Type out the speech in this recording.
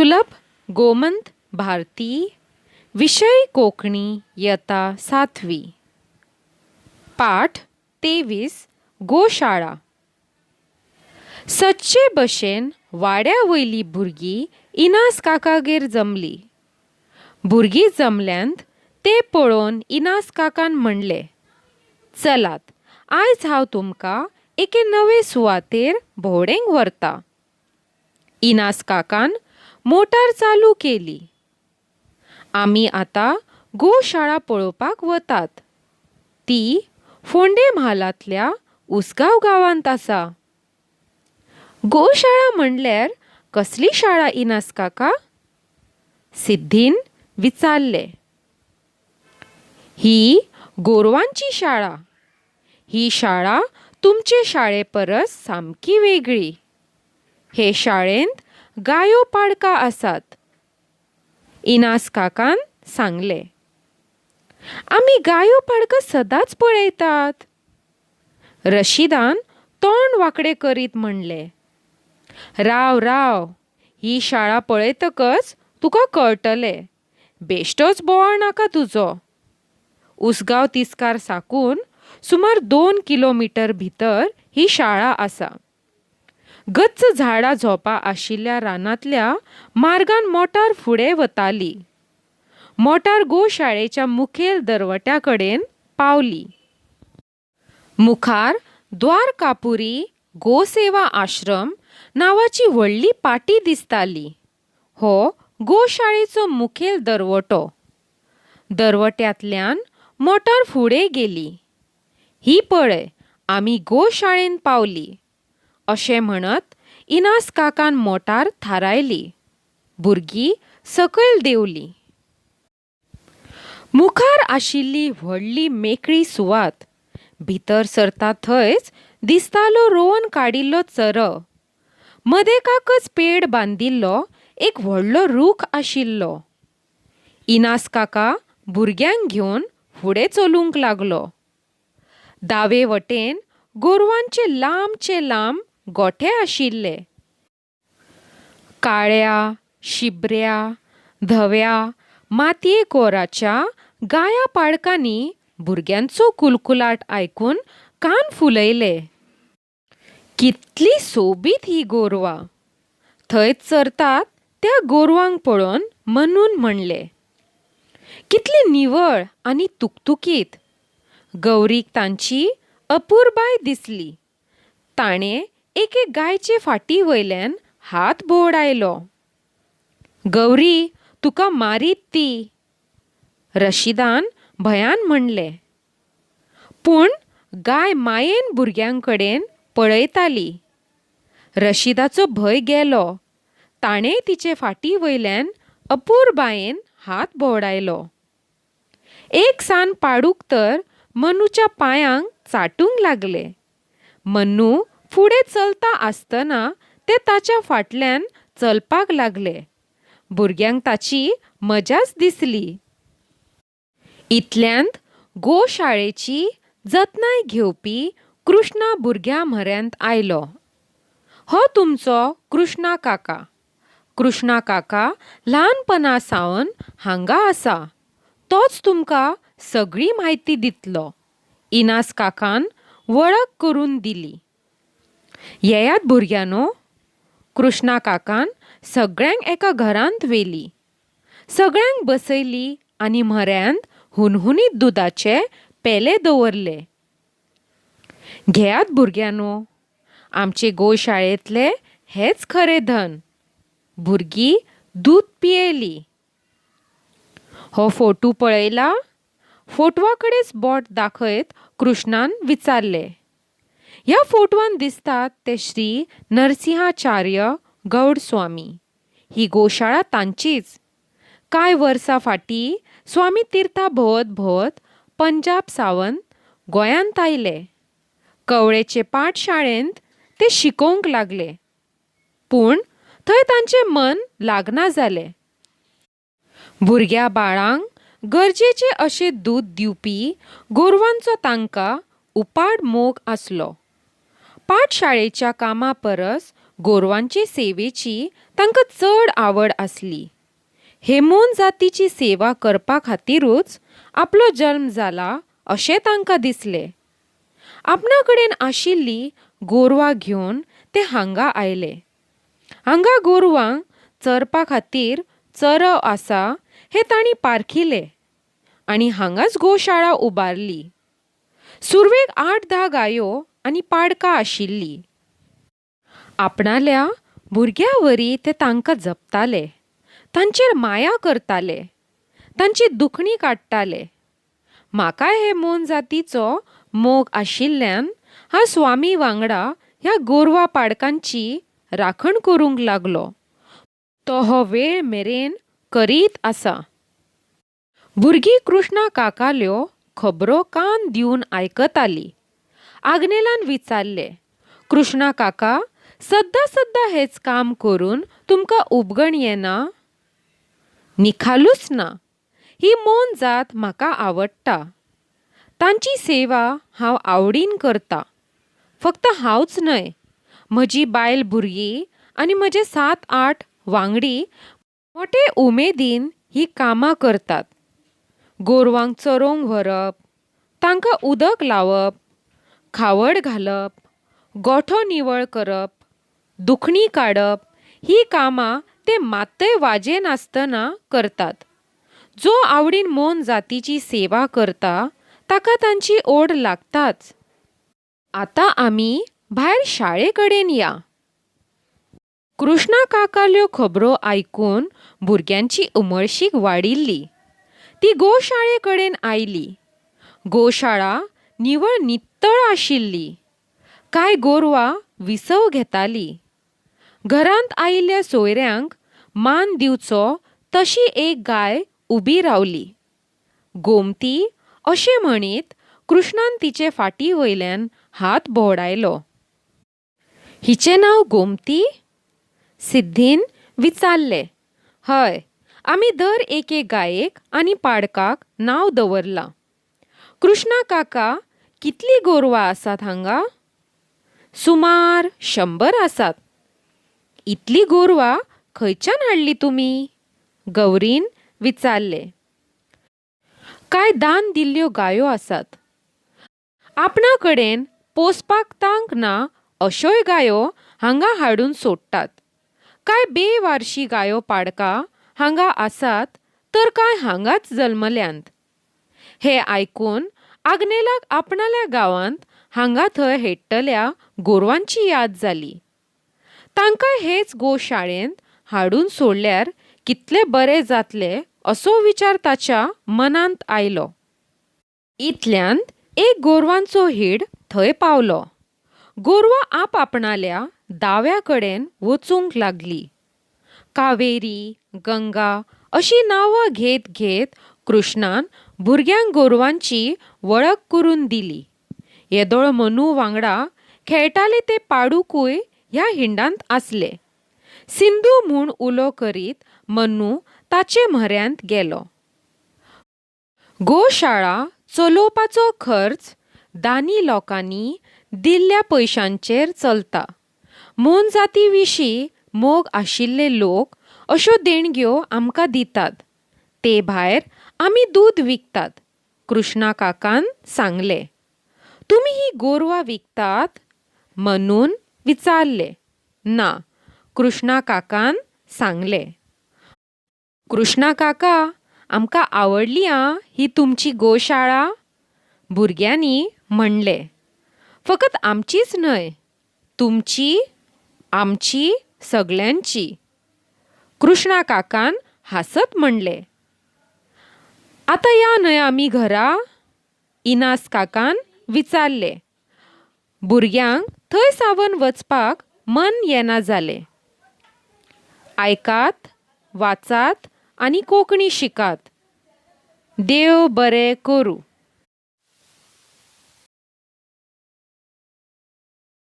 सुलभ गोमंत भारती विषय कोंकणी यता सातवी. पाठ तेवीस गोशाळा. सच्चे भशेन वाड्या वयलीं भुरगीं इनास काकागेर जमलीं. भुरगीं जमल्यांत ते पळोवन इनास काकान म्हणलें चलात आयज हांव तुमकां एके नवे सुवातेर भोंवडेंक व्हरतां. इनास काकान मोटार चालू केली. आमी आतां गोशाळा पळोवपाक वतात. ती फोंडे म्हालांतल्या उसगांव गांवांत आसा. गोशाळा म्हणल्यार कसली शाळा इनास काका? सिद्धीन विचारले. ही गोरवांची शाळा. ही शाळा तुमचे शाळे परस सामकी वेगळी. हे शाळेंत गायो पाडका आसात इनास काकान सांगले आमी गायो पाडकां सदांच पळयतात रशिदान तोंड वांकडें करीत म्हणलें राव राव ही शाळा पळयतकच तुका कळटलें. बेश्टोच बोवाळ नाका तुजो उसगांव तिस्कार साकून सुमार दोन किलोमिटर भितर ही शाळा आसा. गच्च झाडां झोपा आशिल्ल्या रानांतल्या मार्गान मोटार फुडें वताली. मोटार गोशाळेच्या मुखेल दरवट्या कडेन पावली. मुखार द्वार कापुरी गोसेवा आश्रम नांवाची व्हडली पाटी दिसताली. हो गोशाळेचो मुखेल दरवटो. दरवट्यांतल्यान मोटार फुडें गेली. ही पळय आमी गोशाळेन पावली. अशें म्हणत इनास काकान मोटार थारायली. भुरगीं सकयल देंवली. मुखार आशिल्ली व्हडली मेकळी सुवात. भितर सरता थंयच दिसतालो रोवन काडिल्लो चरो. मदेकाकच पेड बांदिल्लो एक व्हडलो रूख आशिल्लो. इनास काका भुरग्यांक घेवन फुडें चलूंक लागलो. दावे वटेन गोरवांचे लांबचे लांब गोठे आशिल्ले. काळ्या शिबऱ्या धव्या मातये कोराच्या गाया पाडकांनी भुरग्यांचो कुलकुलाट आयकून कान फुलयले. कितली सोबीत ही गोरवां. थंयच चरतात त्या गोरवांक पळोवन मनून म्हणलें. कितली निवळ आनी तुकतुकीत. गौरीक तांची अपुरबाय दिसली. ताणें एके गायचे फाटी वयल्यान हात भोवडायलो गौरी तुका मारीत ती. रशिदान भयान म्हणलें. पूण गाय मायेन भुरग्यां कडेन पळयताली. रशिदाचो भंय गेलो. ताणें तिचे फाटी वयल्यान अपूरबायेन हात भोवडायलो एक सान पाडूक तर मनूच्या पांयांक चाटूंक लागले. मन्नू फुडें चलता आसतना ते ताच्या फाटल्यान चलपाक लागले. भुरग्यांक ताची मजाच दिसली. इतल्यांत गोशाळेची जतनाय घेवपी कृष्णा भुरग्यां म्हऱ्यांत आयलो. हो तुमचो कृष्णा काका. कृष्णा काका ल्हानपणा सावन हांगा आसा. तोच तुमकां सगळी म्हायती दितलो. इनास काकान वळख करून दिली. येयात भुरग्यानो कृष्णा काकान सगळ्यांक एका घरांत व्हेली सगळ्यांक बसयली आनी म्हऱ्यांत हुनहुनीत दुदाचे पेले दवरले. घेयात भुरग्यानो आमचे गोशाळेंतले हेच खरें धन. भुरगीं दूद पियेली. हो फोटू पळयला फोटवा कडेच बोट दाखयत कृष्णान विचारले. ह्या फोटवान दिसतात ते श्री नरसिंहाचार्य गौडस्वामी. ही गोशाळा तांचीच. कांय वर्सां फाटीं स्वामी तिर्था भोवत भोवत पंजाब सावन गोंयांत आयले कवळेचे पाठशाळेंत ते शिकोवंक लागले. पूण थंय तांचें मन लागना जालें भुरग्या बाळांक गरजेचें अशें दूद दिवपी गोरवांचो तांकां उपाड मोग आसलो. पाठशाळेच्या कामा परस गोरवांचे सेवेची तांकां चड आवड आसली हेमोन जातीची सेवा करपा खातीरूच आपलो जल्म जाला अशें तांकां दिसलें. आपणा कडेन आशिल्ली गोरवां घेवन ते हांगा आयले. हांगा गोरवांक चरपा खातीर चरव आसा हें तांणी पारखिलें आनी हांगाच गोशाळा उबारली. सुरवेक आठ धा गायो आनी पाडकां आशिल्लीं. आपणाल्या भुरग्या वरी ते तांकां जपताले. तांचेर माया करताले. तांची दुखणी काडटाले. म्हाकाय हे मोन जातीचो मोग आशिल्ल्यान हांव स्वामी वांगडा ह्या गोरवां पाडकांची राखण करूंक लागलो. तो हो वेळ मेरेन करीत आसा. भुरगीं कृष्णा काकाल्यो खबरो कान दिवन आयकतालीं आग्नेलान विचारले कृष्णा काका सद्दां सद्दां हेच काम करून तुमकां उबगण येना निखालूच ना. ही मोन जात म्हाका आवडटा. तांची सेवा हांव आवडीन करतां. फक्त हांवच न्हय म्हजी बायल भुरगीं आनी म्हजे सात आठ वांगडी मोटे उमेदीन ही कामां करतात. गोरवांक चरोवंक व्हरप तांकां उदक लावप खावड घालप गोठो निवळ करप दुखणी काडप ही कामां ते मातय वाजेनासतना करतात. जो आवडीन मोन जातीची सेवा करता ताका तांची ओड लागताच. आतां आमी भायर शाळे कडेन या. कृष्णा काकाल्यो खबरो आयकून भुरग्यांची उमळशीक वाडिल्ली ती गोशाळे कडेन आयली. गोशाळा निवळ नित्तळ आशिल्ली. कांय गोरवां विसव घेतालीं. घरांत आयिल्ल्या सोयऱ्यांक मान दिवचो तशी एक गाय उबी रावली. गोमती अशें म्हणीत कृष्णान तिचे फाटी वयल्यान हात भोंवडायलो हिचें नांव गोमती? सिद्धीन विचारलें. हय आमी दर एके गायेक आनी पाडकाक नांव दवरलां. कृष्णा काका कितलीं गोरवां आसात हांगा? सुमार शंबर आसात. इतलीं गोरवां खंयच्यान हाडलीं तुमी गौरीन विचारले. कांय दान दिल्ल्यो गायो आसात? आपणा कडेन पोसपाक तांक ना अश्योय गायो हांगा हाडून सोडटात. कांय बेवारशी गायो पाडकां हांगा आसात तर कांय हांगाच जल्मल्यांत? हे आयकून आग्नेलाक आपणाल्या गांवांत हांगा थंय हेट्टल्या गोरवांची याद जाली. तांकां हेच गोशाळेंत हाडून सोडल्यार कितले बरें जातले असो विचार ताच्या मनांत आयलो. इतल्यांत एक गोरवांचो हीड थंय पावलो. गोरवां आप आपणाल्या दाव्या कडेन वचूंक लागली. कावेरी गंगा अशीं नांवां घेत घेत कृष्णान भुरग्यांक गोरवांची वळख करून दिली. येदोळ मनू वांगडा खेळटाले ते पाडूकूय ह्या हिंडांत आसले. सिंधू म्हूण उलो करीत मनू ताचे म्हऱ्यांत गेलो. गोशाळा चलोवपाचो खर्च दानी लोकांनी दिल्ल्या पयशांचेर चलता. मोन जाती विशीं मोग आशिल्ले लोक अश्यो देणग्यो आमकां दितात. ते भायर आमी दूद विकतात. कृष्णा काकान सांगले तुमी ही गोरवां विकतात म्हणून विचारले. ना कृष्णा काकान सांगले. कृष्णा काका आमकां आवडली आं ही तुमची गोशाळा? भुरग्यांनी म्हणलें फकत आमचीच न्हय तुमची आमची सगळ्यांची. कृष्णा काकान हांसत म्हणलें आतां या न्हय आमी घरा इनास काकान विचारलें भुरग्यांक थंय सावन वचपाक मन येना जालें. आयकात वाचात आनी कोंकणी शिकात. देव बरें करूं.